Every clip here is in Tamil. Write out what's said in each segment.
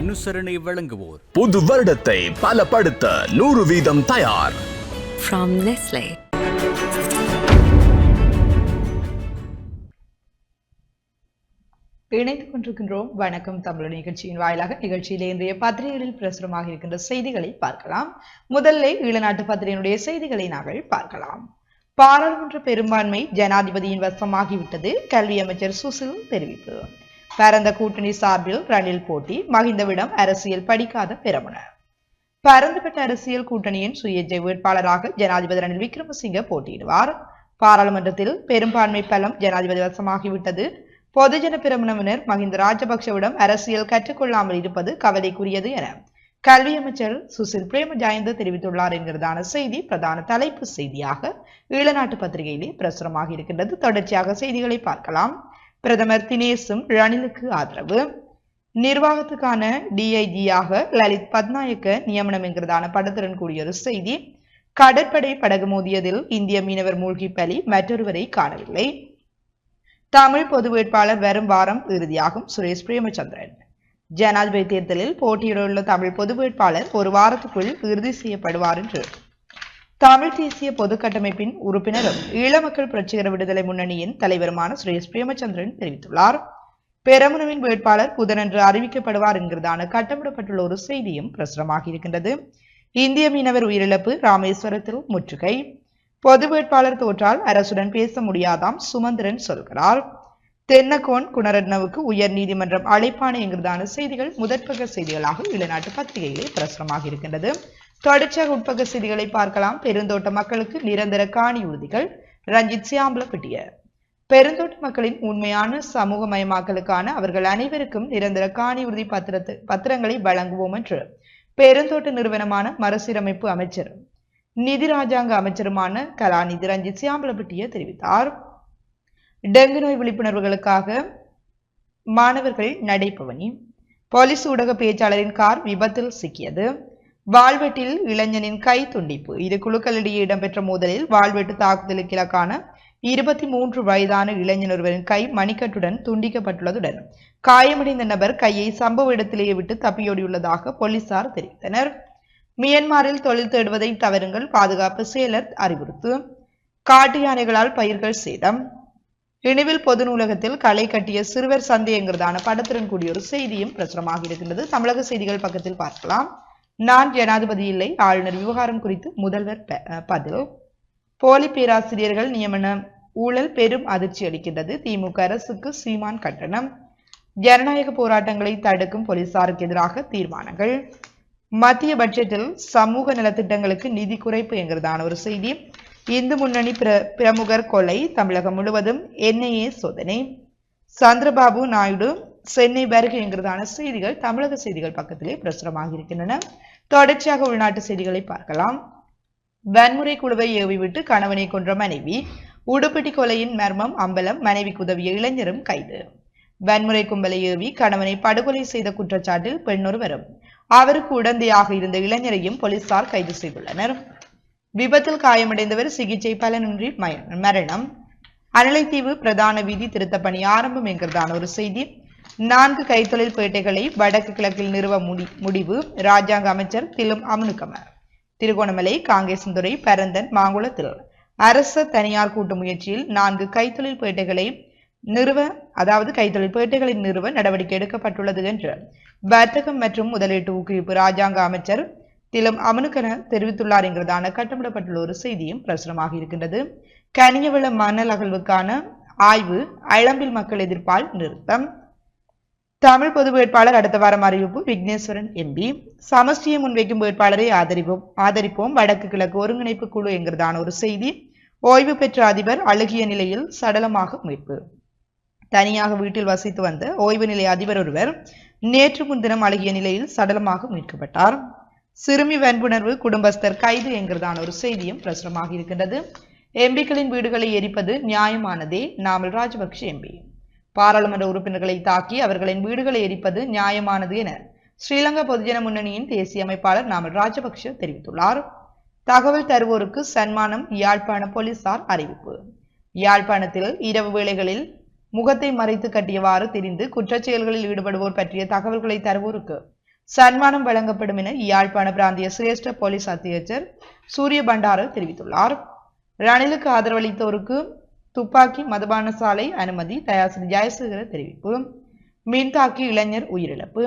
அனுசரணை வழங்குவோர். புது வருடத்தை பலப்படுத்த நூறு வீதம் தயார். From Nestle. இணைத்துக் கொண்டிருக்கின்றோம். வணக்கம். தமிழ் நிகழ்ச்சியின் வாயிலாக நிகழ்ச்சியிலே இன்றைய பத்திரிகைகளில் பிரசுரமாக இருக்கின்ற செய்திகளை பார்க்கலாம். முதல்ல ஈழநாட்டு பத்திரிகையினுடைய செய்திகளை நாங்கள் பார்க்கலாம். பாராளுமன்ற பெரும்பான்மை ஜனாதிபதியின் வசமாகிவிட்டது கல்வி அமைச்சர் சுசில் தெரிவிப்பு. பரந்த கூட்டணி சார்பில் ரணில் போட்டி மகிந்தவிடம் அரசியல் படிக்காத பெறமுனர் பரந்துபட்ட அரசியல் கூட்டணியின் சுயேட்சை வேட்பாளராக ஜனாதிபதி ரணில் விக்ரமசிங்க போட்டியிடுவார். பாராளுமன்றத்தில் பெரும்பான்மை பலம் ஜனாதிபதி வசமாகிவிட்டது. பொதுஜன பிரமுனவினர் மஹிந்த ராஜபக்சவிடம் அரசியல் கற்றுக்கொள்ளாமல் இருப்பது கவலைக்குரியது என கல்வி அமைச்சர் சுசில் பிரேம ஜாயந்த தெரிவித்துள்ளார் என்கிறதான செய்தி பிரதான தலைப்பு செய்தியாக ஈழநாட்டு பத்திரிகையிலே பிரசுரமாக இருக்கின்றது தொடர்ச்சியாக செய்திகளை பார்க்கலாம். பிரதமர் தினேசும் ரணிலுக்கு ஆதரவு. நிர்வாகத்துக்கான டிஐஜியாக லலித் பத்நாயக்க நியமனம் என்கிறதான படத்துடன் கூடிய ஒரு செய்தி. கடற்படை படகு மோதியதில் இந்திய மீனவர் மூழ்கி பலி மற்றொருவரை காணவில்லை. தமிழ் பொது வேட்பாளர் வரும் வாரம் இறுதியாகும். சுரேஷ் பிரேமச்சந்திரன். ஜனாதிபதி தேர்தலில் போட்டியிடவுள்ள தமிழ் பொது வேட்பாளர் ஒரு வாரத்துக்குள் இறுதி செய்யப்படுவார் என்று தமிழ் தேசிய பொது கட்டமைப்பின் உறுப்பினரும் ஈழமக்கள் புரட்சிகர விடுதலை முன்னணியின் தலைவருமான சுரேஷ் பிரேமச்சந்திரன் தெரிவித்துள்ளார். பெரமுனவின் வேட்பாளர் புதனன்று அறிவிக்கப்படுவார் என்கிறதான கட்டமிடப்பட்டுள்ள ஒரு செய்தியும் பிரசுரமாக இருக்கின்றது. இந்திய மீனவர் உயிரிழப்பு ராமேஸ்வரத்தில் முற்றுகை. பொது வேட்பாளர் தோற்றால் அரசுடன் பேச முடியாதாம் சுமந்திரன் சொல்கிறார். தென்னகோன் குணரத்னவுக்கு உயர் நீதிமன்றம் அழைப்பானை என்கிறதான செய்திகள் முதற்பக செய்திகளாக வெளிநாட்டு பத்திரிகையிலே பிரசுரமாக இருக்கின்றது. தொடர்ச்சியாக உட்பக்க செய்திகளை பார்க்கலாம். பெருந்தோட்ட மக்களுக்கு நிரந்தர காணி உறுதிகள். ரஞ்சித் சியாம்பலப்பட்டிய. பெருந்தோட்ட மக்களின் உண்மையான சமூகமயமாக்கலுக்கான அவர்கள் அனைவருக்கும் நிரந்தர காணி உறுதி பத்திரத்து பத்திரங்களை வழங்குவோம் என்று பெருந்தோட்ட நிறுவனமான மறுசீரமைப்பு அமைச்சர் நிதி ராஜாங்க அமைச்சருமான கலாநிதி ரஞ்சித் சியாம்பலப்பட்டிய தெரிவித்தார். டெங்கு நோய் விழிப்புணர்வுகளுக்காக மாணவர்கள் நடைபவனி. போலீஸ் ஊடக பேச்சாளரின் கார் விபத்தில் சிக்கியது. வாள்வெட்டில் இளைஞனின் கை துண்டிப்பு. இரு குழுக்களிடையே இடம்பெற்ற மோதலில் வாள்வெட்டு தாக்குதலுக்கு இலக்கான இருபத்தி மூன்று வயதான இளைஞன் ஒருவரின் கை மணிக்கட்டுடன் துண்டிக்கப்பட்டுள்ளதுடன் காயமடைந்த நபர் கையை சம்பவ இடத்திலேயே விட்டு தப்பியோடியுள்ளதாக போலீசார் தெரிவித்தனர். மியன்மாரில் தொழில் தேடுவதை தவறுங்கள் பாதுகாப்பு செயலர் அறிவுறுத்து. காட்டு யானைகளால் பயிர்கள் சேதம். இணைவில் பொது நூலகத்தில் களை கட்டிய சிறுவர் சந்தை படத்துடன் கூடிய ஒரு செய்தியும் பிரசுரமாக இருக்கின்றது. தமிழக செய்திகள் பக்கத்தில் பார்க்கலாம். நான் ஜனாதிபதி இல்லை. ஆளுநர் விவகாரம் குறித்து முதல்வர் பதில் போலி பேராசிரியர்கள் நியமன ஊழல் பெரும் அதிர்ச்சி அளிக்கின்றது. திமுக அரசுக்கு சீமான் கட்டணம் ஜனநாயக போராட்டங்களை தடுக்கும் போலீசாருக்கு எதிராக தீர்மானங்கள். மத்திய பட்ஜெட்டில் சமூக நலத்திட்டங்களுக்கு நிதி குறைப்பு என்கிறதான ஒரு செய்தி. இந்து முன்னணி பிர பிரமுகர் கொலை தமிழகம் முழுவதும் என்ஐஏ சோதனை. சந்திரபாபு நாயுடு சென்னை வருகை என்கிறதான செய்திகள் தமிழக செய்திகள் பக்கத்திலே பிரசுரமாக இருக்கின்றன தொடர்ச்சியாக உள்நாட்டு செய்திகளை பார்க்கலாம். வன்முறை குழுவை ஏவிவிட்டு கணவனை கொன்ற மனைவி உடுப்பிட்டி கொலையின் மர்மம் அம்பலம் மனைவிக்கு உதவிய இளைஞரும் கைது. வன்முறை கும்பலை ஏவி கணவனை படுகொலை செய்த குற்றச்சாட்டில் பெண்ணொருவரும் அவருக்கு உடந்தையாக இருந்த இளைஞரையும் போலீசார் கைது செய்துள்ளனர். விபத்தில் காயமடைந்தவர் சிகிச்சை பலனின்றி மரணம். அனலைத்தீவு பிரதான வீதி திருத்த பணி ஆரம்பம் என்கிறதான ஒரு செய்தி. நான்கு கைத்தொழில் பேட்டைகளை வடக்கு கிழக்கில் நிறுவ முடி முடிவு ராஜாங்க அமைச்சர் திலும் அமனுக்கம திருகோணமலை காங்கேசந்துறை பரந்தன் மாங்குளத்தில். அரச தனியார் கூட்டு முயற்சியில் நான்கு கைத்தொழில் பேட்டைகளை நிறுவ அதாவது கைத்தொழில் பேட்டைகளை நிறுவ நடவடிக்கை எடுக்கப்பட்டுள்ளது என்று வர்த்தகம் மற்றும் முதலீட்டு ஊக்குவிப்பு ராஜாங்க அமைச்சர் திலம் அமனுக்கன தெரிவித்துள்ளார் என்கிறதான கட்டமிடப்பட்டுள்ள ஒரு செய்தியும் பிரசுரமாக இருக்கின்றது. கனியவள மணல் அகழ்வுக்கான ஆய்வு அழம்பில் மக்கள் எதிர்ப்பால் நிறுத்தம். தமிழ் பொது வேட்பாளர் அடுத்த வாரம் அறிவிப்பு. விக்னேஸ்வரன் எம்பி சமஷ்டியை முன்வைக்கும் வேட்பாளரை ஆதரிப்போம். ஆதரிப்போம். வடக்கு கிழக்கு ஒருங்கிணைப்பு குழு என்கிறதான ஒரு செய்தி. ஓய்வு பெற்ற அதிபர் அழுகிய நிலையில் சடலமாக மீட்பு தனியாக வீட்டில் வசித்து வந்த ஓய்வு நிலை அதிபர் ஒருவர் நேற்று முன்தினம் அழுகிய நிலையில் சடலமாக மீட்கப்பட்டார். சிறுமி வன்புணர்வு குடும்பஸ்தர் கைது என்கிறதான ஒரு செய்தியும் பிரசுரமாக இருக்கின்றது. எம்பிக்களின் வீடுகளை எரிப்பது நியாயமானதே? நாமல் ராஜபக்ஷ எம்பி பாராளுமன்ற உறுப்பினர்களை தாக்கி அவர்களின் வீடுகளை எரிப்பது நியாயமானது என ஸ்ரீலங்கா பொதுஜன முன்னணியின் தேசிய அமைப்பாளர் நாமல் ராஜபக்ஷ தெரிவித்துள்ளார். தகவல் தருவோருக்கு சன்மானம் யாழ்ப்பாண போலீசார் அறிவிப்பு. யாழ்ப்பாணத்தில் இரவு வேளைகளில் முகத்தை மறைத்து கட்டியவாறு திரிந்து குற்றச்செயல்களில் ஈடுபடுவோர் பற்றிய தகவல்களை தருவோருக்கு சன்மானம் வழங்கப்படும் என யாழ்ப்பாண பிராந்திய சிரேஷ்ட போலீஸ் அத்தியட்சர் சூரிய பண்டார தெரிவித்துள்ளார். ரணிலுக்கு ஆதரவளித்தோருக்கு துப்பாக்கி மதுபான சாலை அனுமதி தயாசிரி ஜெயசேகர தெரிவிப்பு. மீன்தாக்கி இளைஞர் உயிரிழப்பு.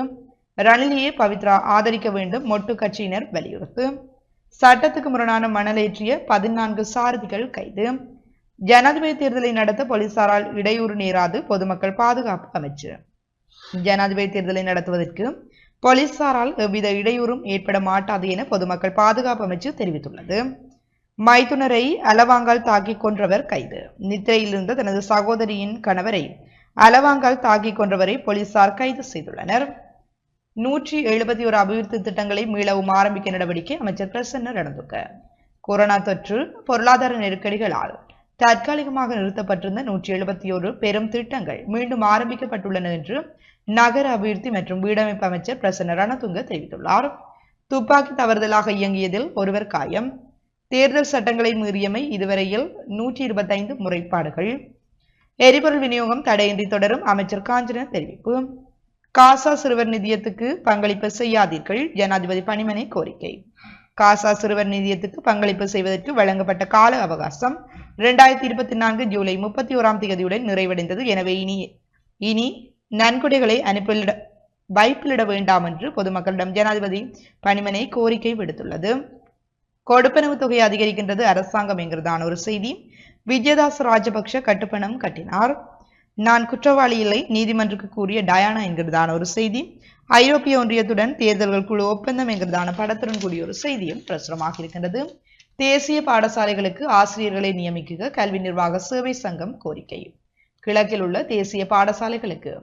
ரணிலியை பவித்ரா ஆதரிக்க வேண்டும் மொட்டு கட்சியினர் வலியுறுத்து. சட்டத்துக்கு முரணான மணலேற்றிய பதினான்கு சாரதிகள் கைது. ஜனாதிபதி தேர்தலை நடத்த போலீசாரால் இடையூறு நேராது பொதுமக்கள் பாதுகாப்பு அமைச்சு. ஜனாதிபதி தேர்தலை நடத்துவதற்கு போலீசாரால் எவ்வித இடையூறும் ஏற்பட மாட்டாது என பொதுமக்கள் பாதுகாப்பு அமைச்சு தெரிவித்துள்ளது. மைத்துனரை அலவாங்கால் தாக்கி கொன்றவர் கைது. நித்திரையில் இருந்த தனது சகோதரியின் கணவரை அலவாங்கால் தாக்கி கொன்றவரை போலீசார் கைது செய்துள்ளனர். நூற்றி எழுபத்தி ஒரு அபிவிருத்தி திட்டங்களை மீளவும் ஆரம்பிக்க நடவடிக்கை அமைச்சர் பிரசன்ன நடந்துக்க கொரோனா தொற்று பொருளாதார நெருக்கடிகளால் தற்காலிகமாக நிறுத்தப்பட்டிருந்த நூற்றி எழுபத்தி ஒரு பெரும் திட்டங்கள் மீண்டும் ஆரம்பிக்கப்பட்டுள்ளன என்று நகர அபிவிருத்தி மற்றும் வீடமைப்பு அமைச்சர் பிரசன்ன ரணதுங்க தெரிவித்துள்ளார். துப்பாக்கி தவறுதலாக இயங்கியதில் ஒருவர் காயம். தேர்தல் சட்டங்களை மீறியமை இதுவரையில் நூற்றி இருபத்தைந்து முறைப்பாடுகள். எரிபொருள் விநியோகம் தடையின்றி தொடரும் அமைச்சர் காஞ்சன தெரிவிப்பு. காசா சிறுவர் நிதியத்துக்கு பங்களிப்பு செய்யாதீர்கள் ஜனாதிபதி பணிமனை கோரிக்கை. காசா சிறுவர் நிதியத்துக்கு பங்களிப்பு செய்வதற்கு வழங்கப்பட்ட கால அவகாசம் இரண்டாயிரத்தி இருபத்தி நான்கு ஜூலை முப்பத்தி ஓராம் தேதியுடன் நிறைவடைந்தது. எனவே இனி இனி நன்கொடைகளை அனுப்பிட வைப்பிலிட வேண்டாம் என்று பொதுமக்களிடம் ஜனாதிபதி பணிமனை கோரிக்கை விடுத்துள்ளது. கொடுப்பனவு தொகை அதிகரிக்கின்றது அரசாங்கம் என்கிறதான ஒரு செய்தி. விஜயதாஸ் ராஜபக்ஷ கட்டுப்பணம் கட்டினார். நான் குற்றவாளி இல்லை நீதிமன்றக்கு கூறிய டயானா என்கிறதான ஒரு செய்தி. ஐரோப்பிய ஒன்றியத்துடன் தேர்தல்கள் குழு ஒப்பந்தம் என்கிறதான படத்துடன் கூடிய ஒரு செய்தியும் பிரசுரமாக இருக்கின்றது. தேசிய பாடசாலைகளுக்கு ஆசிரியர்களை நியமிக்க கல்வி நிர்வாக சேவை சங்கம் கோரிக்கை. கிழக்கில் உள்ள தேசிய பாடசாலைகளுக்கு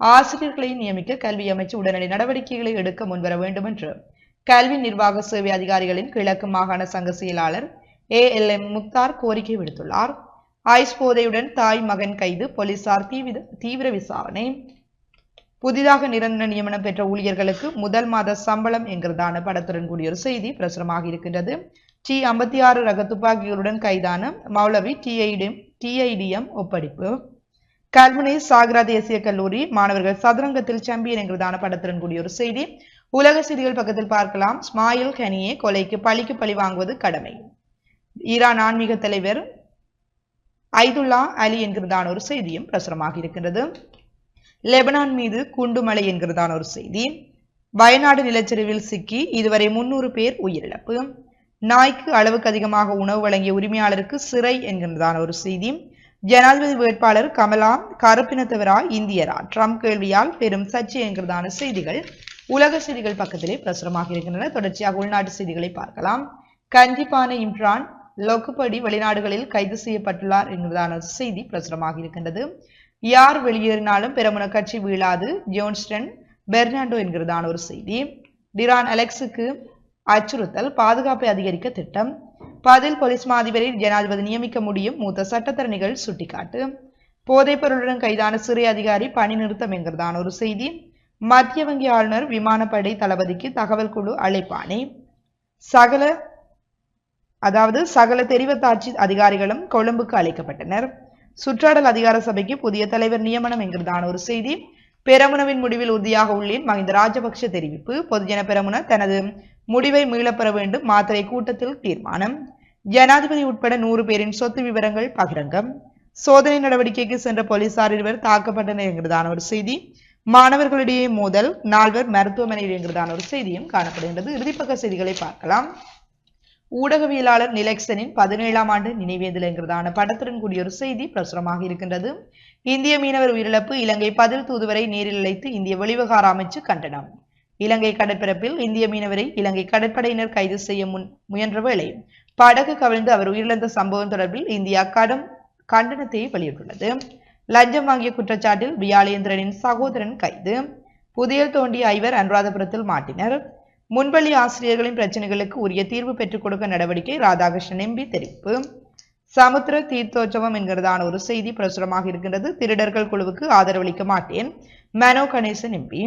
ஆசிரியர்களை நியமிக்க கல்வி அமைச்சு உடனடி நடவடிக்கைகளை எடுக்க முன்வர வேண்டும் என்று கல்வி நிர்வாக சேவை அதிகாரிகளின் கிழக்கு மாகாண சங்க செயலாளர் ஏ எல் எம் முக்தார் கோரிக்கை விடுத்துள்ளார். ஐஸ் போதையுடன் தாய் மகன் கைது போலீசார் தீவிர தீவிர விசாரணை. புதிதாக நிரந்தர நியமனம் பெற்ற ஊழியர்களுக்கு முதல் மாத சம்பளம் என்கிறதான படத்துடன் கூடிய ஒரு செய்தி பிரசுரமாக இருக்கின்றது. டி ஐம்பத்தி ஆறு ரக துப்பாக்கிகளுடன் கைதான மௌலவி டிஐடிஎம் டிஐடிஎம் ஒப்படைப்பு. கல்முனை சாகரா தேசிய கல்லூரி மாணவர்கள் சதுரங்கத்தில் சாம்பியன் என்கிறதான படத்துடன் கூடிய ஒரு செய்தி உலக செய்திகள் பக்கத்தில் பார்க்கலாம். ஸ்மாயில் கனியே கொலைக்கு பழிக்கு பழி வாங்குவது கடமை. ஈரான் ஆன்மீக தலைவர் ஐதுல்லா அலி என்கிறதான ஒரு செய்தியும் பிரசுரமாக இருக்கின்றது. லெபனான் மீது குண்டுமலை என்கிறதான ஒரு செய்தி. வயநாடு நிலச்சரிவில் சிக்கி இதுவரை முன்னூறு பேர் உயிரிழப்பு. நாய்க்கு அளவுக்கு அதிகமாக உணவு வழங்கிய உரிமையாளருக்கு சிறை என்கிறதான ஒரு செய்தி. ஜனாதிபதி வேட்பாளர் கமலா கருப்பினத்தவரா இந்தியரா? ட்ரம்ப் கேள்வியால் பெரும் சர்ச்சை என்கிறதான செய்திகள். உலக செய்திகள் பக்கத்திலே பிரசுரமாக இருக்கின்றன. தொடர்ச்சியாக உள்நாட்டு செய்திகளை பார்க்கலாம். கண்டிப்பான இம்ரான் லொக்குப்படி வெளிநாடுகளில் கைது செய்யப்பட்டுள்ளார் என்பதான செய்தி பிரசுரமாக இருக்கின்றது. யார் வெளியேறினாலும் பெருமன கட்சி வீழாது. ஜோன்ஸ்டன் பெர்னாண்டோ என்கிறதான ஒரு செய்தி. டிரான் அலெக்ஸுக்கு அச்சுறுத்தல் பாதுகாப்பை அதிகரிக்க திட்டம். பதில் போலீஸ் மாதிபரை ஜனாதிபதி நியமிக்க முடியும் மூத்த சட்டத்தரணிகள் சுட்டிக்காட்டு. போதைப் பொருளுடன் கைதான சிறை அதிகாரி பணி நிறுத்தம் என்கிறதான ஒரு செய்தி. மத்திய வங்கி ஆளுநர் விமானப்படை தளபதிக்கு தகவல் குழு அழைப்பானே சகல அதாவது சகல தெரிவத்தாட்சி அதிகாரிகளும் கொழும்புக்கு அழைக்கப்பட்டனர். சுற்றாடல் அதிகார சபைக்கு புதிய தலைவர் நியமனம் என்கிறதான ஒரு செய்தி. பெரமுனவின் முடிவில் உறுதியாக உள்ளேன் மஹிந்த ராஜபக்ஷ தெரிவிப்பு. பொதுஜன பெரமுன தனது முடிவை மீளப்பெற வேண்டும் மாத்திரை கூட்டத்தில் தீர்மானம். ஜனாதிபதி உட்பட நூறு பேரின் சொத்து விவரங்கள் பகிரங்கம். சோதனை நடவடிக்கைக்கு சென்ற போலீசார் இருவர் தாக்கப்பட்டனர் என்கிறதான ஒரு செய்தி. மாணவர்களிடையே மோதல் நால்வர் மருத்துவமனையில் என்கிறதான ஒரு செய்தியும் காணப்படுகின்றது. இறுதிப்பக்க செய்திகளை பார்க்கலாம். ஊடகவியலாளர் நிலக்சனின் பதினேழாம் ஆண்டு நினைவேந்தல் என்கிறதான படத்துடன் கூடிய ஒரு செய்தி பிரசுரமாக இருக்கின்றது. இந்திய மீனவர் உயிரிழப்பு இலங்கை பதில் தூதுவரை நேரில் அழைத்து இந்திய வெளிவகார அமைச்சு கண்டனம். இலங்கை கடற்பரப்பில் இந்திய மீனவரை இலங்கை கடற்படையினர் கைது செய்ய முன் முயன்ற வேளை படகு கவிழ்ந்து அவர் உயிரிழந்த சம்பவம் தொடர்பில் இந்தியா கடும் கண்டனத்தை வெளியிட்டுள்ளது. லஞ்சம் வாங்கிய குற்றச்சாட்டில் வியாளேந்திரனின் சகோதரன் கைது. புதையல் தோண்டிய ஐவர் அனுராதபுரத்தில் மாட்டினர். முன்பள்ளி ஆசிரியர்களின் பிரச்சனைகளுக்கு உரிய தீர்வு பெற்றுக் கொடுக்க நடவடிக்கை ராதாகிருஷ்ணன் எம்பி தெரிவிப்பு. சமுத்திர தீர்த்தோற்சவம் என்கிறதான ஒரு செய்தி பிரசுரமாக இருக்கின்றது. திருடர்கள் குழுவுக்கு ஆதரவளிக்க மாட்டேன். மனோ கணேசன் எம்பி.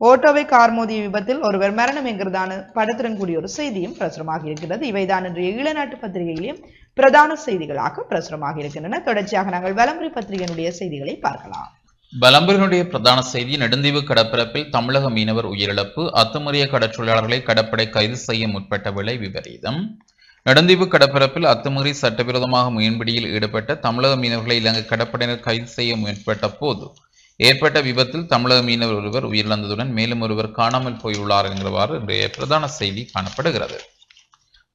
ஓட்டோவை கார் மோதிய விபத்தில் ஒருவர் மரணம் என்கிறதான படத்துடன் கூடிய ஒரு செய்தியும் பிரசுரமாக இருக்கிறது இவைதான் இன்றைய ஈழநாட்டு பத்திரிகையிலும் பிரதான செய்திகளாக பிரசுரமாக இருக்கின்றன. தொடர்ச்சியாக நாங்கள் வலம்புரி பத்திரிகையினுடைய செய்திகளை பார்க்கலாம். பலம்புரினுடைய பிரதான செய்தி நெடுந்தீவு கடற்பரப்பில் தமிழக மீனவர் உயிரிழப்பு அத்துமறிய கடற்றொழிலாளர்களை கடற்படை கைது செய்ய முற்பட்ட விலை விபரீதம். நெடுந்தீவு கடற்பரப்பில் அத்துமீறி சட்டவிரோதமாக மீன்பிடியில் ஈடுபட்ட தமிழக மீனவர்களை இலங்கை கடற்படையினர் கைது செய்ய முற்பட்ட போது ஏற்பட்ட விபத்தில் தமிழக மீனவர் ஒருவர் உயிரிழந்ததுடன் மேலும் ஒருவர் காணாமல் போயுள்ளார் என்கிறவாறு இன்றைய பிரதான செய்தி காணப்படுகிறது.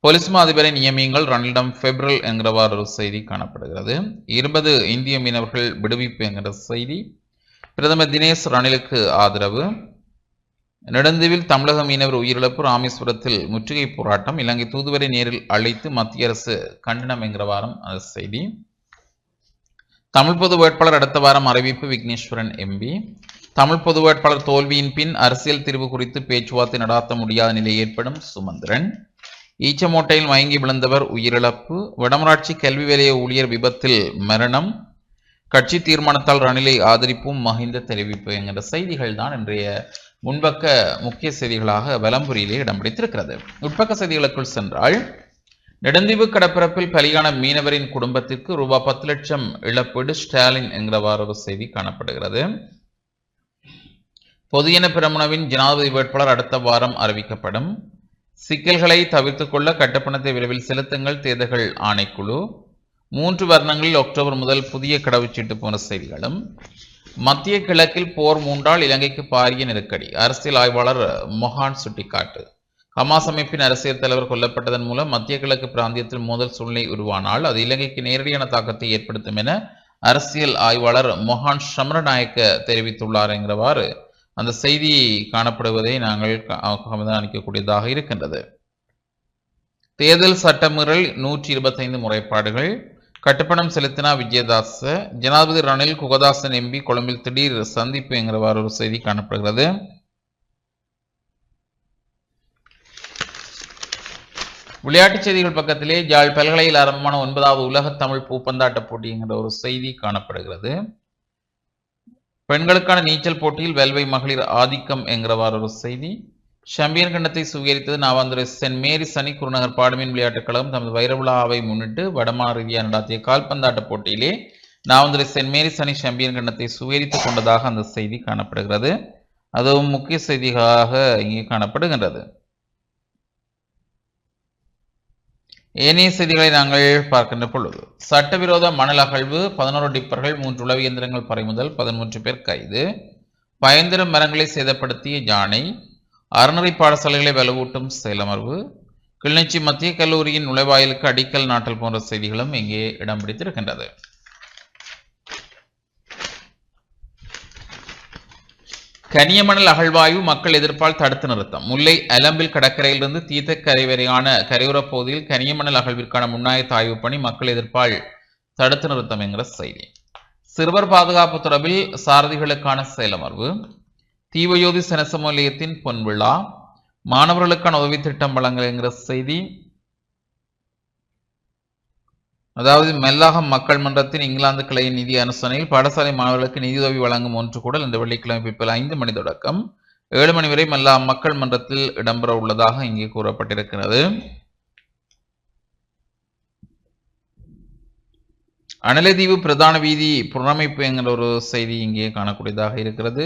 போலீஸ் அதிபரை நியமியுங்கள். ரணிலிடம் பெப்ரல் என்கிறவாறு ஒரு செய்தி காணப்படுகிறது. இருபது இந்திய மீனவர்கள் விடுவிப்பு என்கிற செய்தி. பிரதமர் தினேஷ் ரணிலுக்கு ஆதரவு. நெடுந்தீவில் தமிழக மீனவர் உயிரிழப்பு. ராமேஸ்வரத்தில் முற்றுகை போராட்டம். இலங்கை தூதுவரை நேரில் அழைத்து மத்திய அரசு கண்டனம் என்கிற வாரம் அந்த செய்தி. தமிழ் பொது வேட்பாளர் அடுத்த வாரம் அறிவிப்பு. விக்னேஸ்வரன் எம்பி. தமிழ் பொது வேட்பாளர் தோல்வியின் பின் அரசியல் தீர்வு குறித்து பேச்சுவார்த்தை நடாத்த முடியாத நிலை ஏற்படும். சுமந்திரன். ஈச்சமோட்டையில் மயங்கி விழுந்தவர் உயிரிழப்பு. வடமராட்சி கல்வி வேலைய ஊழியர் விபத்தில் மரணம். கட்சி தீர்மானத்தால் ரணிலை ஆதரிப்பும் மஹிந்த தெரிவிப்பு என்கிற செய்திகள் தான் இன்றைய முன்பக்க முக்கிய செய்திகளாக வலம்புரியிலே இடம் பிடித்திருக்கிறது உட்பக்க செய்திகளுக்குள் சென்றால் நெடுந்தீவு கடப்பிறப்பில் பலியான மீனவரின் குடும்பத்திற்கு ரூபாய் பத்து லட்சம் இழப்பீடு ஸ்டாலின் என்கிறவாறு ஒரு செய்தி காணப்படுகிறது. பொதுஜன பிரமுனவின் ஜனாதிபதி வேட்பாளர் அடுத்த வாரம் அறிவிக்கப்படும். சிக்கல்களை தவிர்த்துக்கொள்ள கட்டப்பணத்தை விரைவில் செலுத்துங்கள் தேர்தல்கள் ஆணைக்குழு. மூன்று வர்ணங்களில் அக்டோபர் முதல் புதிய கடவுச்சீட்டு போன்ற செய்திகளும் மத்திய கிழக்கில் போர் மூன்றால் இலங்கைக்கு பாரிய நெருக்கடி. அரசியல் ஆய்வாளர் மொஹான் சுட்டிக்காட்டு. ஹமாஸ் அமைப்பின் அரசியல் தலைவர் கொல்லப்பட்டதன் மூலம் மத்திய கிழக்கு பிராந்தியத்தில் மோதல் சூழ்நிலை உருவானால் அது இலங்கைக்கு நேரடியான தாக்கத்தை ஏற்படுத்தும் என அரசியல் ஆய்வாளர் மொஹான் சமரநாயக்க தெரிவித்துள்ளார் என்கிறவாறு. அந்த செய்தி காணப்படுவதை நாங்கள் அவதானிக்கக்கூடியதாக இருக்கின்றது. தேர்தல் சட்டமீறல் நூற்றி இருபத்தைந்து முறைப்பாடுகள். கட்டுப்பணம் செலுத்தினா விஜயதாச ஜனாதிபதி ரணில் குகதாசன் எம்பி கொழும்பில் திடீர் சந்திப்பு என்கிறவாறு ஒரு செய்தி காணப்படுகிறது. விளையாட்டுச் செய்திகள் பக்கத்திலே யாழ் பல்கலையில் ஆரம்பமான ஒன்பதாவது உலக தமிழ் பூப்பந்தாட்ட போட்டி என்கிற ஒரு செய்தி காணப்படுகிறது. பெண்களுக்கான நீச்சல் போட்டியில் வெல்வை மகளிர் ஆதிக்கம் என்கிறவாறு ஒரு செய்தி. ஷம்பியன் கண்டத்தை சுவீகரித்தது நாவாந்துரை சென்ட் மேரி சனி குருநகர் பாடமீன் விளையாட்டுக் கழகம் தமது வைரவிழாவை முன்னிட்டு வடமாறு ரீதியாக நடாத்திய கால்பந்தாட்ட போட்டியிலே நாவந்துரை சென்ட் மேரி சனி ஷம்பியன் கண்டத்தை சுவீகரித்துக் கொண்டதாக அந்த செய்தி காணப்படுகிறது. அதுவும் முக்கிய செய்திகளாக இங்கே காணப்படுகின்றது. ஏனைய செய்திகளை நாங்கள் பார்க்கின்ற பொழுது சட்டவிரோத மணல் அகழ்வு பதினோரு டிப்பர்கள் மூன்று உளவு இயந்திரங்கள் பறிமுதல் பதிமூன்று பேர் கைது பயந்திரம் மரங்களை சேதப்படுத்திய யானை அறநெறி பாடசாலைகளை வலுவூட்டும் செயலமர்வு கிளிநொச்சி மத்திய கல்லூரியின் நுழைவாயிலுக்கு அடிக்கல் நாட்டல் போன்ற செய்திகளும் இங்கே இடம் பிடித்திருக்கின்றது. கனியமணல் அகழ்வாய்வு மக்கள் எதிர்ப்பால் தடுத்து நிறுத்தம். முல்லை அலம்பில் கடற்கரையிலிருந்து தீர்த்தக்கரை வரையான கரையோரப் பகுதியில் கனியமணல் அகழ்விற்கான முன்னாயத்த ஆய்வு பணி மக்கள் எதிர்ப்பால் தடுத்து நிறுத்தம் என்கிற செய்தி. சிறுவர் பாதுகாப்பு தொடர்பில் சாரதிகளுக்கான செயலமர்வு தீவயோதி சனசமூலியத்தின் பொன்விழா. மாணவர்களுக்கான உதவி திட்டம் வழங்கல் என்கிற செய்தி. அதாவது மெல்லாகம் மக்கள் மன்றத்தின் இங்கிலாந்து கிளையின் நிதி அனுசரணையில் பாடசாலை மாணவர்களுக்கு நிதியுதவி வழங்கும் ஒன்று கூட இந்த வெள்ளிக்கிழமை பிற்பகல் ஐந்து மணி தொடக்கம். ஏழு மணி வரை மெல்லா மக்கள் மன்றத்தில் இடம்பெற உள்ளதாக இங்கே கூறப்பட்டிருக்கிறது. அனலதீவு பிரதான வீதி புனரமைப்பு என்கிற ஒரு செய்தி இங்கே காணக்கூடியதாக இருக்கிறது.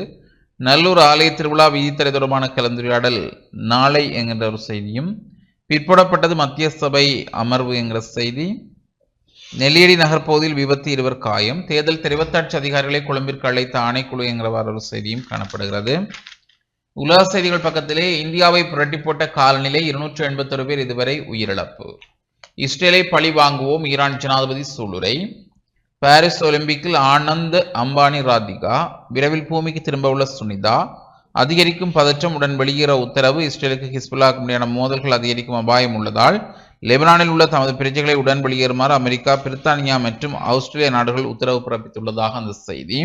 நல்லூர் ஆலய திருவிழா வீதித்தடை தொடர்பான கலந்துரையாடல் நாளை என்கின்ற ஒரு செய்தியும் பிற்படப்பட்டது மத்திய சபை அமர்வு என்கிற செய்தி. நெல்லியடி நகர் பகுதியில் விபத்து இருவர் காயம். தேர்தல் தெரிவத்தாட்சி அதிகாரிகளை கொழும்பிற்கு அழைத்த ஆணைக்குழு என்கிறவாறு ஒரு செய்தியும் காணப்படுகிறது. உலக செய்திகள் பக்கத்திலே இந்தியாவை புரட்டி போட்ட காலநிலை இருநூற்று எண்பத்தொரு பேர் இதுவரை உயிரிழப்பு. இஸ்ரேலை பழி வாங்குவோம் ஈரான் ஜனாதிபதி சூளுரை. பாரிஸ் ஒலிம்பிக்கில் ஆனந்த் அம்பானி ராதிகா. விரைவில் பூமிக்கு திரும்ப உள்ள சுனிதா. அதிகரிக்கும் பதற்றம் உடன் வெளியேற உத்தரவு. இஸ்ரேலுக்கு ஹிஸ்புல்லாக்கு முடியான மோதல்கள் அதிகரிக்கும் அபாயம் உள்ளதால் லெபனானில் உள்ள தமது பிரஜைகளை உடன் வெளியேறுமாறு அமெரிக்கா பிரித்தானியா மற்றும் ஆஸ்திரேலியா நாடுகள் உத்தரவு பிறப்பித்துள்ளதாக அந்த செய்தி.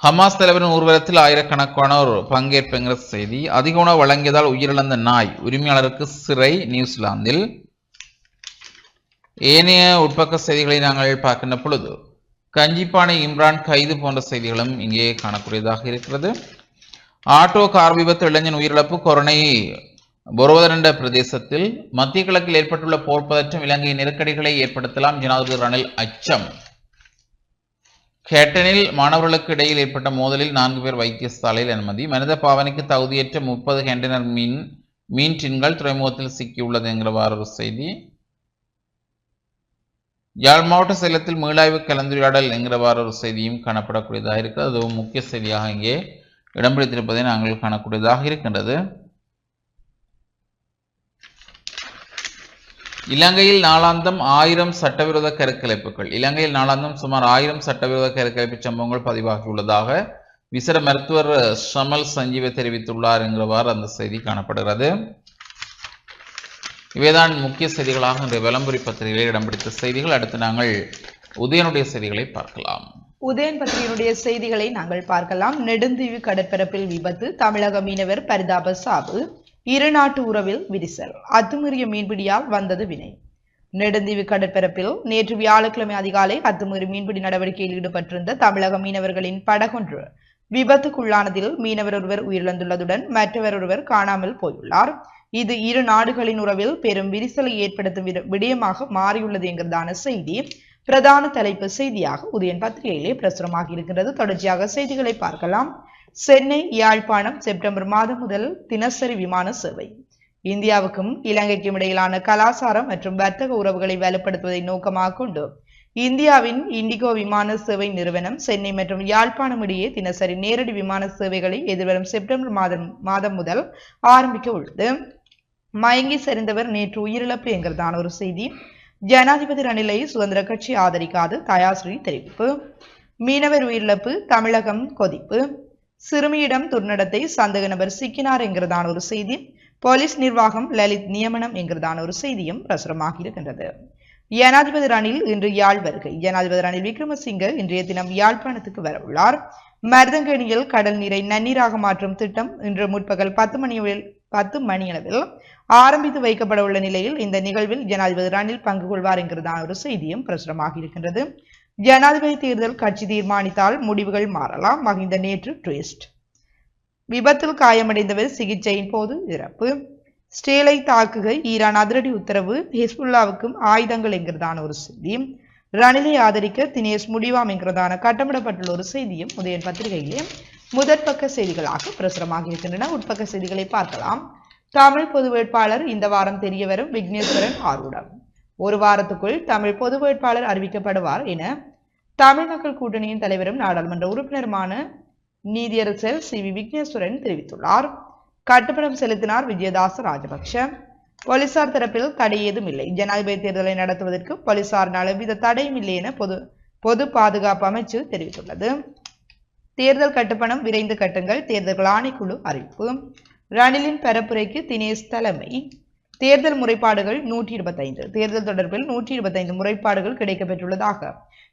ஹமாஸ் தலைவரின் ஊர்வலத்தில் ஆயிரக்கணக்கானோர் பங்கேற்பங்கிற செய்தி. அதிக உணவு வழங்கியதால் உயிரிழந்த நாய் உரிமையாளருக்கு சிறை நியூசிலாந்தில். ஏனைய உட்பக்க செய்திகளை நாங்கள் பார்க்கின்ற பொழுது கஞ்சிப்பானை இம்ரான் கைது போன்ற செய்திகளும் இங்கே காணக்கூடியதாக இருக்கிறது. ஆட்டோ கார் விபத்து இளைஞன் உயிரிழப்பு கொரோனை பொருவதரண்ட பிரதேசத்தில் மத்திய கிழக்கில் ஏற்பட்டுள்ள போர் பதற்றம் இலங்கை நெருக்கடிகளை ஏற்படுத்தலாம். ஜனாதிபதி ரணில் அச்சம். கேட்டனில் மாணவர்களுக்கு இடையில் ஏற்பட்ட மோதலில் நான்கு பேர் வைத்தியசாலையில் அனுமதி. மனித பாவனைக்கு தகுதியற்ற முப்பது கண்டெய்னர் மீன் மீன் டின்கள் துறைமுகத்தில் சிக்கியுள்ளது என்கிறவாறு ஒரு செய்தி. யாழ் மாவட்ட சேலத்தில் மீளாய்வு கலந்துரையாடல் என்கிறவாறு ஒரு செய்தியும் காணப்படக்கூடியதாக இருக்கிறது. அதுவும் முக்கிய செய்தியாக இங்கே இடம்பிடித்திருப்பதை நாங்கள் காணக்கூடியதாக இருக்கின்றது. இலங்கையில் நாளாந்தம் ஆயிரம் சட்டவிரோத கருக்கலைப்புகள். இலங்கையில் நாளாந்தம் சுமார் ஆயிரம் சட்டவிரோத கருக்கலைப்பு சம்பவங்கள் பதிவாகியுள்ளதாக விசர மருத்துவர் ஷமல் சஞ்சீவ தெரிவித்துள்ளார் என்கிறவாறு அந்த செய்தி காணப்படுகிறது. இவைதான் முக்கிய செய்திகளாக இன்றைய விளம்பரி பத்திரிகையில் இடம் பிடித்த செய்திகள். அடுத்து நாங்கள் உதயனுடைய செய்திகளை பார்க்கலாம். உதயன் பத்திரிகையினுடைய செய்திகளை நாங்கள் பார்க்கலாம். நெடுந்தீவு கடற்பரப்பில் விபத்து. தமிழக மீனவர் பரிதாப சாவு. இரு நாட்டு உறவில் விரிசல். அத்துமீறிய மீன்பிடியால் வந்தது வினை. நெடுந்தீவு கடற்பரப்பில் நேற்று வியாழக்கிழமை அதிகாலை அத்துமீறி மீன்பிடி நடவடிக்கையில் ஈடுபட்டிருந்த தமிழக மீனவர்களின் படகொன்று விபத்துக்குள்ளானதில் மீனவர் ஒருவர் உயிரிழந்துள்ளதுடன் மற்றவர் ஒருவர் காணாமல் போயுள்ளார். இது இரு நாடுகளின் உறவில் பெரும் விரிசலை ஏற்படுத்தும் விட- விடயமாக மாறியுள்ளது என்கிறதான செய்தி. பிரதான தலைப்பு செய்தியாக உதயன் பத்திரிகையிலே பிரசுரமாகி இருக்கிறது தொடர்ச்சியாக செய்திகளை பார்க்கலாம். சென்னை யாழ்ப்பாணம் செப்டம்பர் மாதம் முதல் தினசரி விமான சேவை. இந்தியாவுக்கும் இலங்கைக்கும் இடையிலான கலாச்சாரம் மற்றும் வர்த்தக உறவுகளை வலுப்படுத்துவதை நோக்கமாக கொண்டு இந்தியாவின் இண்டிகோ விமான சேவை நிறுவனம் சென்னை மற்றும் யாழ்ப்பாணம் இடையே தினசரி நேரடி விமான சேவைகளை எதிர்வரும் செப்டம்பர் மாதம் மாதம் முதல் ஆரம்பிக்க உள்ளது. மயங்கி சரிந்தவர் நேற்று உயிரிழப்பு என்கிறதான ஒரு செய்தி. ஜனாதிபதி ரணிலை சுதந்திர கட்சி ஆதரிக்காது தயாஸ்ரீ தெரிவிப்பு. மீனவர் உயிரிழப்பு தமிழகம் கொதிப்பு. சிறுமியிடம் துர்நடத்தை சந்தேக நபர் சிக்கினார் என்கிறதான ஒரு செய்தி. போலீஸ் நிர்வாகம் லலித் நியமனம் என்கிறதான ஒரு செய்தியும் பிரசுரமாகி இருக்கின்றது. ஜனாதிபதி ரணில் இன்று யாழ் வருகை. ஜனாதிபதி ரணில் விக்ரமசிங்க இன்றைய தினம் யாழ்ப்பாணத்துக்கு வர உள்ளார். மருதங்கணியில் கடல் நீரை நன்னீராக மாற்றும் திட்டம் இன்று முற்பகல் பத்து மணியில் பத்து மணியளவில் ஆரம்பித்து வைக்கப்பட உள்ள நிலையில் இந்த நிகழ்வில் ஜனாதிபதி ரணில் பங்கு கொள்வார் என்கிறதான ஒரு செய்தியும் பிரசுரமாகி இருக்கின்றது. ஜனாதிபதி தேர்தல் கட்சி தீர்மானித்தால் முடிவுகள் மாறலாம். மகிந்த நேற்று ட்விஸ்ட். விபத்தில் காயமடைந்தவர் சிகிச்சையின் போது இறப்பு. ஸ்டேலை தாக்குக ஈரான் அதிரடி உத்தரவு. ஹிஸ்புல்லாவுக்கும் ஆயுதங்கள் என்கிறதான ஒரு செய்தி. ரணிலை ஆதரிக்க தினேஷ் முடிவாம் என்கிறதான கட்டமிடப்பட்டுள்ள ஒரு செய்தியும் உதயன் பத்திரிகையிலே முதற்பக்க செய்திகளாக பிரசுரமாக இருக்கின்றன. உட்பக்க செய்திகளை பார்க்கலாம். தமிழ் பொது வேட்பாளர் இந்த வாரம் தெரியவரும் விக்னேஸ்வரன் ஆர்வுடன் ஒரு வாரத்துக்குள் தமிழ் பொது வேட்பாளர் அறிவிக்கப்படுவார் என தமிழ் மக்கள் கூட்டணியின் தலைவரும் நாடாளுமன்ற உறுப்பினருமான நீதியரசர் சி வி விக்னேஸ்வரன் தெரிவித்துள்ளார். கட்டுப்பணம் செலுத்தினார் விஜயதாச ராஜபக்ஷ. போலீசார் தரப்பில் தடை ஏதும் இல்லை. ஜனாதிபதி தேர்தலை நடத்துவதற்கு போலீசார் எவ்வித தடையும் இல்லை என பொது பொது பாதுகாப்பு அமைச்சு தெரிவித்துள்ளது. தேர்தல் கட்டுப்பணம் விரைந்து கட்டுங்கள். தேர்தல்கள் ஆணைக்குழு அறிவிப்பு. ரணிலின் பரப்புரைக்கு தினேஷ் தலைமை. தேர்தல் முறைப்பாடுகள் நூற்றி இருபத்தைந்து தேர்தல் தொடர்பில் நூற்றி இருபத்தைந்து முறைப்பாடுகள் கிடைக்கப்பெற்றுள்ளதாக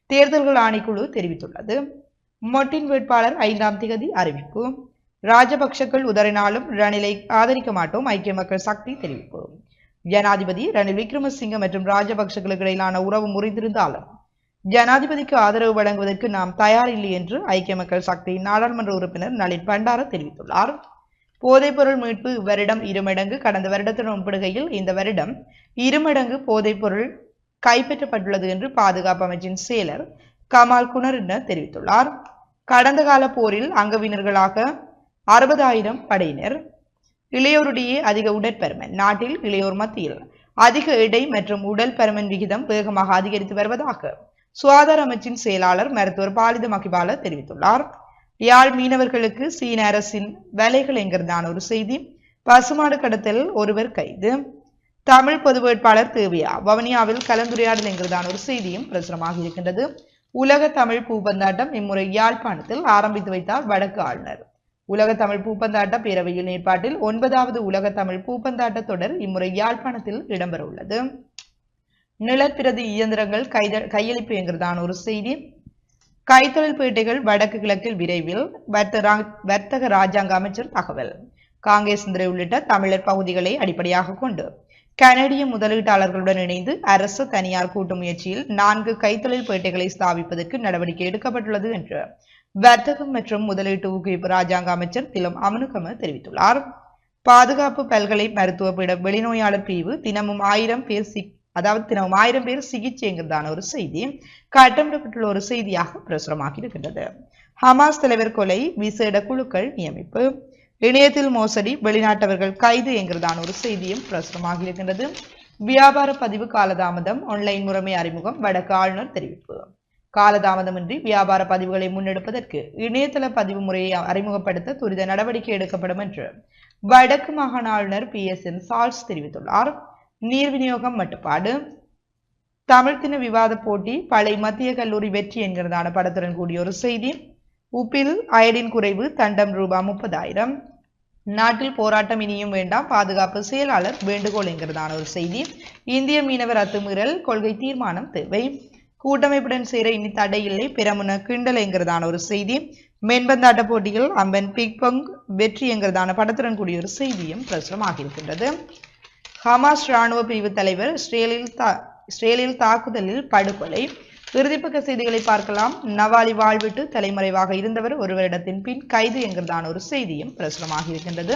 தேர்தல்கள் ஆணைக்குழு தெரிவித்துள்ளது. மொட்டின் வேட்பாளர் ஐந்தாம் திகதி அறிவிப்பு. ராஜபக்சக்கள் உதறினாலும் ரணிலை ஆதரிக்க மாட்டோம் ஐக்கிய மக்கள் சக்தி தெரிவிப்பு. ஜனாதிபதி ரணில் விக்ரமசிங்க மற்றும் ராஜபக்சகளுக்கு இடையிலான உறவு முறிந்திருந்தாலும் ஜனாதிபதிக்கு ஆதரவு வழங்குவதற்கு நாம் தயார் இல்லை என்று ஐக்கிய மக்கள் சக்தியின் நாடாளுமன்ற உறுப்பினர் நளின் பண்டார தெரிவித்துள்ளார். போதைப்பொருள் மீட்பு இவ்வருடம் இருமடங்கு கடந்த வருடத்துடன் ஒப்பிடுகையில் இந்த வருடம் இருமடங்கு போதைப்பொருள் கைப்பற்றப்பட்டுள்ளது என்று பாதுகாப்பு அமைச்சின் செயலர் கமால் குணரின தெரிவித்துள்ளார். கடந்த கால போரில் அங்கவினர்களாக அறுபதாயிரம் படையினர் இளையோருடைய அதிக உடற்பருமன் நாட்டில் இளையோர் மத்தியில் அதிக எடை மற்றும் உடல் பருமன் விகிதம் வேகமாக அதிகரித்து வருவதாக சுகாதார அமைச்சின் செயலாளர் மருத்துவர் பாலித மகிபால தெரிவித்துள்ளார். யாழ் மீனவர்களுக்கு சீன அரசின் வேலைகள் என்கிறதான ஒரு செய்தி. பசுமாடு கடத்தல் ஒருவர் கைது. தமிழ் பொது வேட்பாளர் தேவியா. வவனியாவில் கலந்துரையாடல் என்கிறதான ஒரு செய்தியும் பிரசுரமாக இருக்கின்றது. உலக தமிழ் பூப்பந்தாட்டம் இம்முறை யாழ்ப்பாணத்தில் ஆரம்பித்து வைத்தார் வடக்கு ஆளுநர். உலக தமிழ் பூப்பந்தாட்ட பேரவையின் ஏற்பாட்டில் ஒன்பதாவது உலக தமிழ் பூப்பந்தாட்ட தொடர் இம்முறை யாழ்ப்பாணத்தில் இடம்பெற உள்ளது நிலப்பிரதி இயந்திரங்கள் கைத கையளிப்பு என்கிறதான ஒரு செய்தி. கைத்தொழில் பேட்டைகள் வடக்கு கிழக்கில் விரைவில். வர்த்தக ராஜாங்க அமைச்சர் தகவல். காங்கேசுந்தரை உள்ளிட்ட தமிழர் பகுதிகளை அடிப்படையாக கொண்டு கனடிய முதலீட்டாளர்களுடன் இணைந்து அரசு தனியார் கூட்டு முயற்சியில் நான்கு கைத்தொழில் பேட்டைகளை ஸ்தாபிப்பதற்கு நடவடிக்கை எடுக்கப்பட்டுள்ளது என்று வர்த்தகம் மற்றும் முதலீட்டு ஊக்குவிப்பு ராஜாங்க அமைச்சர் திலம் அமனுகம தெரிவித்துள்ளார். பாதுகாப்பு பல்கலை மருத்துவ பீட வெளிநோயாளர் பிரிவு தினமும் ஆயிரம் பேர் அதாவது தினமும் ஆயிரம் பேர் சிகிச்சைங்கிறதான ஒரு செய்தி கட்டமிடப்பட்டுள்ள ஒரு செய்தியாக பிரசுரமாகி இருக்கின்றது. ஹமாஸ் தலைவர் கொலை விசேட குழுக்கள் நியமிப்பு இணையத்தில் மோசடி வெளிநாட்டவர்கள் கைது என்கிறதான ஒரு செய்தியும் பிரசுரமாகி இருக்கின்றது. வியாபார பதிவு காலதாமதம் ஆன்லைன் முறைமை அறிமுகம் வடக்கு ஆளுநர் தெரிவிப்பு. காலதாமதமின்றி வியாபார பதிவுகளை முன்னெடுப்பதற்கு இணையதள பதிவு முறையை அறிமுகப்படுத்த துரித நடவடிக்கை எடுக்கப்படும் என்று வடக்கு மாகாண ஆளுநர் பி எஸ் என் சால்ஸ் தெரிவித்துள்ளார். நீர் விநியோகம் மட்டுப்பாடு தமிழ்த்தின விவாத போட்டி பழைய மத்திய கல்லூரி வெற்றி என்கிறதான படத்துடன் கூடிய ஒரு செய்தி. உப்பில் அயடின் குறைவு தண்டம் ரூபாய் முப்பதாயிரம். நாட்டில் போராட்டம் இனியும் வேண்டாம் பாதுகாப்பு செயலாளர் வேண்டுகோள் என்கிறதான ஒரு செய்தி. இந்திய மீனவர் அத்துமீறல் கொள்கை தீர்மானம் தேவை. கூட்டமைப்புடன் சேர இனி தடை இல்லை பிரமுன கிண்டல் என்கிறதான ஒரு செய்தி. மென்பந்தாட்ட போட்டியில் அம்பன் பிக் பங் வெற்றி என்கிறதான படத்துடன் கூடிய ஒரு செய்தியும் பிரசுரமாகியிருக்கின்றது. ஹமாஸ் ராணுவ பிரிவு தலைவர் இஸ்ரேலில் தா இஸ்ரேலில் தாக்குதலில் படுகொலை. இறுதிப்பக்க செய்திகளை பார்க்கலாம். நவாலி வாழ்விட்டு தலைமறைவாக இருந்தவர் ஒரு வருடத்தின் பின் கைது என்கிறதான ஒரு செய்தியும் பிரசுரமாக இருக்கின்றது.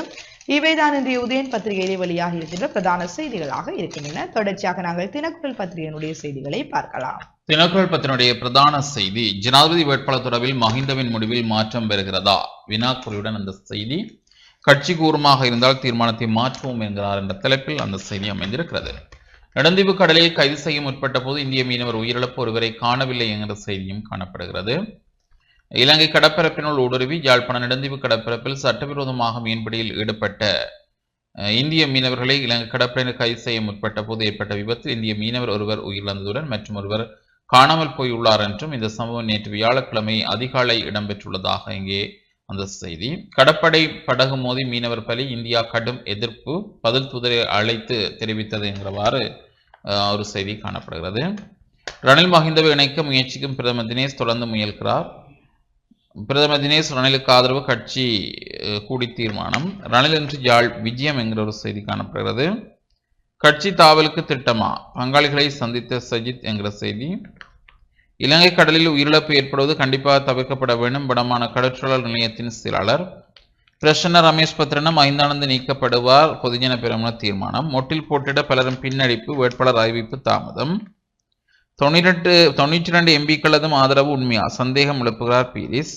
இவைதான் இன்றைய உதயன் பத்திரிகையிலே வெளியாக இருக்கின்ற பிரதான செய்திகளாக இருக்கின்றன. தொடர்ச்சியாக நாங்கள் தினக்குரல் பத்திரிகையினுடைய செய்திகளை பார்க்கலாம். தினக்குரல் பத்தினுடைய பிரதான செய்தி ஜனாதிபதி வேட்பாளர் தொடர்பில் மஹிந்தவின் முடிவில் மாற்றம் பெறுகிறதா? வினாக்குறியுடன் அந்த செய்தி கட்சி கூறுமாக இருந்தால் தீர்மானத்தை மாற்றுவோம் என்கிறார் என்ற தலைப்பில் அந்த செய்தி அமைந்திருக்கிறது. நெடுந்தீவு கடலில் கைது செய்ய முற்பட்ட போது இந்திய மீனவர் உயிரிழப்பு ஒருவரை காணவில்லை என்கிற செய்தியும் காணப்படுகிறது. இலங்கை கடற்பரப்பினுள் ஊடுருவி யாழ்ப்பாண நெடுந்தீவு கடற்பரப்பில் சட்டவிரோதமாக மீன்பிடியில் ஈடுபட்ட இந்திய மீனவர்களை இலங்கை கடற்படையினர் கைது செய்ய முற்பட்ட போது ஏற்பட்ட விபத்தில் இந்திய மீனவர் ஒருவர் உயிரிழந்ததுடன் மற்றும் ஒருவர் காணாமல் போயுள்ளார் என்றும் இந்த சம்பவம் நேற்று வியாழக்கிழமை அதிகாலை இடம்பெற்றுள்ளதாக இங்கே அந்த செய்தி. கடற்படை படகு மோதி மீனவர் பலி இந்தியா கடும் எதிர்ப்பு பதில் தூதரை அழைத்து தெரிவித்தது என்கிறவாறு ஒரு செய்தி காணப்படுகிறது. ரணில் மஹிந்தவை இணைக்க முயற்சிக்கும் பிரதமர் தினேஷ் தொடர்ந்து முயல்கிறார். பிரதமர் தினேஷ் ரணிலுக்கு ஆதரவு கட்சி கூடி தீர்மானம். ரணில் என்று யாழ் விஜயம் என்கிற ஒரு செய்தி காணப்படுகிறது. கட்சி தாவலுக்கு திட்டமா? பங்காளிகளை சந்தித்த சஜித் என்கிற செய்தி. இலங்கை கடலில் உயிரிழப்பு ஏற்படுவது கண்டிப்பாக தவிர்க்கப்பட வேண்டும். படமான கடற்றொழல் நிலையத்தின் செயலாளர் பிரசன்ன ரமேஷ் பத்ரனம் ஐந்தானந்து நீக்கப்படுவார். பொதுஜன பெருமன தீர்மானம். மொட்டில் போட்டிட பலரும் பின்னடிப்பு வேட்பாளர் அறிவிப்பு தாமதம். தொண்ணூற்றி தொண்ணூற்றி ரெண்டு எம்பிக்களதும் ஆதரவு உண்மையா? சந்தேகம் எழுப்புகிறார் பீரிஸ்.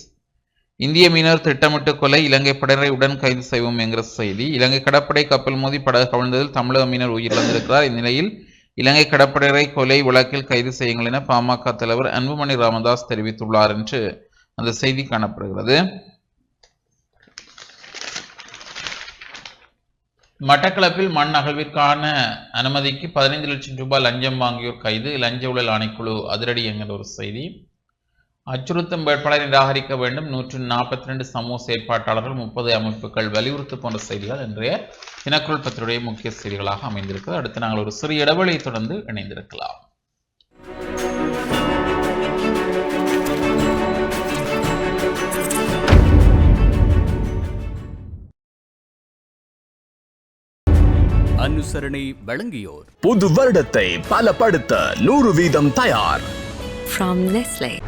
இந்திய மீனவர் திட்டமிட்டு கொலை இலங்கை படரை உடன் கைது செய்வோம் என்கிற செய்தி. இலங்கை கடற்படை கப்பல் மோதி படகு கவிழ்ந்ததில் தமிழக மீனவர் உயிரிழந்திருக்கிறார். இந்நிலையில் இலங்கை கடற்படை கொலை வழக்கில் கைது செய்யுங்கள் என பாமக தலைவர் அன்புமணி ராமதாஸ் தெரிவித்துள்ளார் என்று அந்த செய்தி காணப்படுகிறது. மட்டக்களப்பில் மண் அகழ்விற்கான அனுமதிக்கு பதினைந்து லட்சம் ரூபாய் லஞ்சம் வாங்கியோர் கைது. லஞ்ச ஊழல் ஆணைக்குழு அதிரடி என்கிற ஒரு செய்தி. அச்சுறுத்தும் வேட்பாளரை நிராகரிக்க வேண்டும். நூற்று நாற்பத்தி ரெண்டு சமூக செயற்பாட்டாளர்கள் முப்பது அமைப்புகள் வலியுறுத்து போன்ற செய்திகள் இன்றைய தினக்குரல் பத்திரிகையுடைய முக்கிய செய்திகளாக அமைந்திருக்கிறது. அடுத்து நாங்கள் ஒரு சிறிய இடைவெளியை தொடர்ந்து இணைந்திருக்கலாம். அனுசரணை வழங்கியோர். புது வருடத்தை பலப்படுத்த நூறு வீதம் தயார். From Nestle.